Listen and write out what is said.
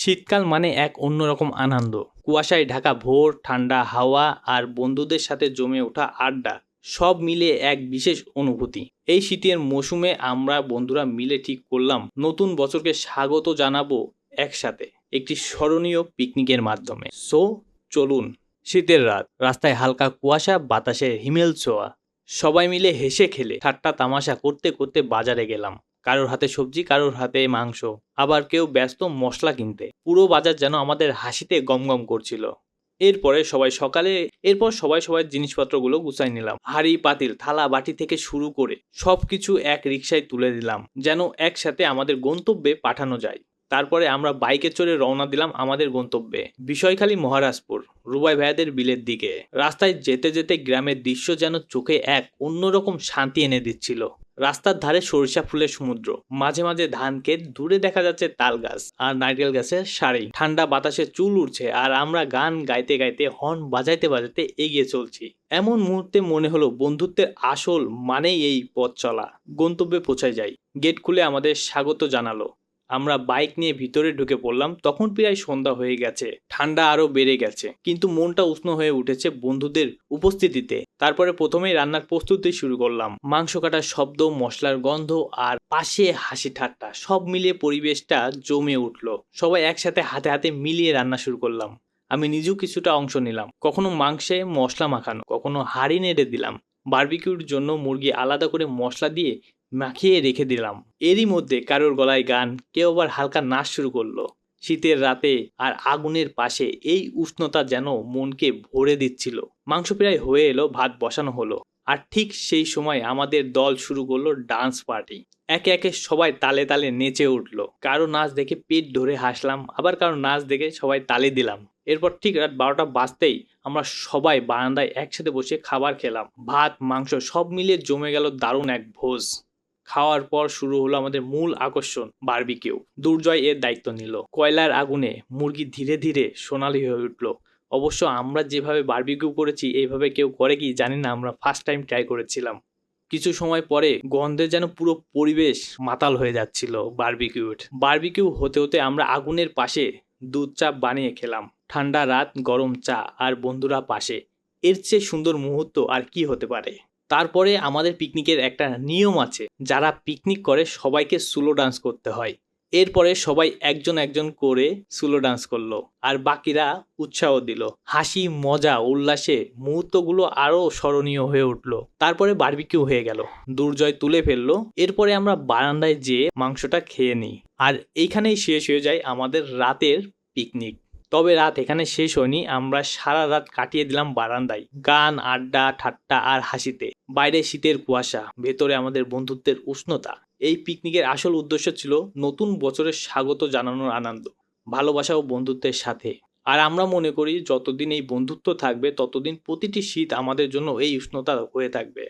শীতকাল মানে এক অন্যরকম আনন্দ। কুয়াশায় ঢাকা ভোর, ঠান্ডা হাওয়া আর বন্ধুদের সাথে জমে ওঠা আড্ডা, সব মিলে এক বিশেষ অনুভূতি। এই শীতের মৌসুমে আমরা বন্ধুরা মিলে ঠিক করলাম নতুন বছরকে স্বাগত জানাব একসাথে একটি স্মরণীয় পিকনিকের মাধ্যমে। সো চলুন, শীতের রাত। রাস্তায় হালকা কুয়াশা, বাতাসে হিমেল ছোঁয়া। সবাই মিলে হেসে খেলে, ঠাট্টা তামাশা করতে করতে বাজারে গেলাম। কারোর হাতে সবজি, কারোর হাতে মাংস। আবার কেউ ব্যস্ত মশলা কিনতে। পুরো বাজার যেন আমাদের হাসিতে গমগম করছিল। এরপরে সবাই সকালে, এরপর সবাই সবাই জিনিসপত্রগুলো গুছাই নিলাম। হাড়ি, পাতিল, থালা, বাটি থেকে শুরু করে সবকিছু এক রিক্সায় তুলে দিলাম, যেন একসাথে আমাদের গন্তব্যে পাঠানো যায়। তারপরে আমরা বাইকে চড়ে রওনা দিলাম আমাদের গন্তব্যে। বিষয়খালী মহারাজপুর, রুবাই ভাইয়াদের বিলের দিকে। রাস্তায় যেতে যেতে গ্রামের দৃশ্য যেন চোখে এক অন্যরকম শান্তি এনে দিচ্ছিল। রাস্তার ধারে সরিষা ফুলের সমুদ্র। মাঝে মাঝে ধান ক্ষেত দূরে দেখা যাচ্ছে তাল গাছ আর নারকেল গাছের সারি। ঠান্ডা বাতাসে চুল উঠছে আর আমরা গান গাইতে গাইতে, হর্ন বাজাইতে বাজাইতে এগিয়ে চলছি। এমন মুহূর্তে মনে হলো বন্ধুত্বের আসল মানেই এই পথ চলা। গন্তব্যে পৌঁছায় যাই। গেট খুলে আমাদের স্বাগত জানালো। আমরা বাইক নিয়ে ভিতরে ঢুকে পড়লাম, তখন প্রায় সন্ধ্যা হয়ে গেছে। ঠান্ডা আরও বেড়ে গেছে। কিন্তু মনটা উষ্ণ হয়ে উঠেছে বন্ধুদের উপস্থিতিতে। তারপরে প্রথমেই রান্নার প্রস্তুতি শুরু করলাম। মাংস কাটার শব্দ, মশলার গন্ধ আর পাশে হাসি ঠাট্টা, সব মিলিয়ে পরিবেশটা জমে উঠল। সবাই একসাথে হাতে হাতে মিলিয়ে রান্না শুরু করলাম। আমি নিজেও কিছুটা অংশ নিলাম। কখনো মাংসে মশলা মাখানো, কখনো হাড়ি নেড়ে দিলাম। বারবিকিউর জন্য মুরগি আলাদা করে মশলা দিয়ে মাখিয়ে রেখে দিলাম। এরই মধ্যে কারোর গলায় গান কেউ আবার হালকা নাচ শুরু করল। শীতের রাতে আর আগুনের পাশে এই উষ্ণতা যেন মনকে ভরে দিচ্ছিল। মাংস প্রায় হয়ে এলো, ভাত বসানো হলো। আর ঠিক সেই সময় আমাদের দল শুরু করল ডান্স পার্টি। একে একে সবাই তালে তালে নেচে উঠল। কারও নাচ দেখে পেট ধরে হাসলাম, আবার কারও নাচ দেখে সবাই তালে দিলাম। এরপর ঠিক রাত বারোটা বাজতেই আমরা সবাই বারান্দায় একসাথে বসে খাবার খেলাম। ভাত, মাংস সব মিলিয়ে জমে গেল দারুণ এক ভোজ। খাওয়ার পর শুরু হলো আমাদের মূল আকর্ষণ বারবিকিউ দুর্জয় এর দায়িত্ব নিল। কয়লার আগুনে মুরগি ধীরে ধীরে সোনালি হয়ে উঠল। অবশ্য আমরা যেভাবে বারবিকিউ করেছি এইভাবে কেউ করে কি জানি না, আমরা ফার্স্ট টাইম ট্রাই করেছিলাম। কিছু সময় পরে গন্ধে যেন পুরো পরিবেশ মাতাল হয়ে যাচ্ছিল বারবিকিউট বারবিকিউ হতে হতে আমরা আগুনের পাশে দুধ চা বানিয়ে খেলাম। ঠান্ডা রাত, গরম চা, আর বন্ধুরা পাশে। এর চেয়ে সুন্দর মুহূর্ত আর কি হতে পারে? তারপরে আমাদের পিকনিকের একটা নিয়ম আছে, যারা পিকনিক করে সবাইকে সুলো ডান্স করতে হয়। এরপরে সবাই একজন একজন করে সুলো ডান্স করল, আর বাকিরা উৎসাহ দিল। হাসি, মজা, উল্লাসে মুহূর্তগুলো আরও স্মরণীয় হয়ে উঠল। তারপরে বারবিকিউ হয়ে গেল, দুর্জয় তুলে ফেলল। এরপরে আমরা বারান্দায় যেয়ে মাংসটা খেয়ে নিই। আর এইখানেই শেষ হয়ে যায় আমাদের রাতের পিকনিক। তবে রাত এখানে শেষ হয়নি, আমরা সারা রাত কাটিয়ে দিলাম বারান্দায়। গান, আড্ডা, ঠাট্টা আর হাসিতে। বাইরে শীতের কুয়াশা, ভেতরে আমাদের বন্ধুত্বের উষ্ণতা। এই পিকনিকের আসল উদ্দেশ্য ছিল নতুন বছরের স্বাগত জানানোর আনন্দ, ভালোবাসা ও বন্ধুত্বের সাথে। আর আমরা মনে করি যতদিন এই বন্ধুত্ব থাকবে, ততদিন প্রতিটি শীত আমাদের জন্য এই উষ্ণতা হয়ে থাকবে।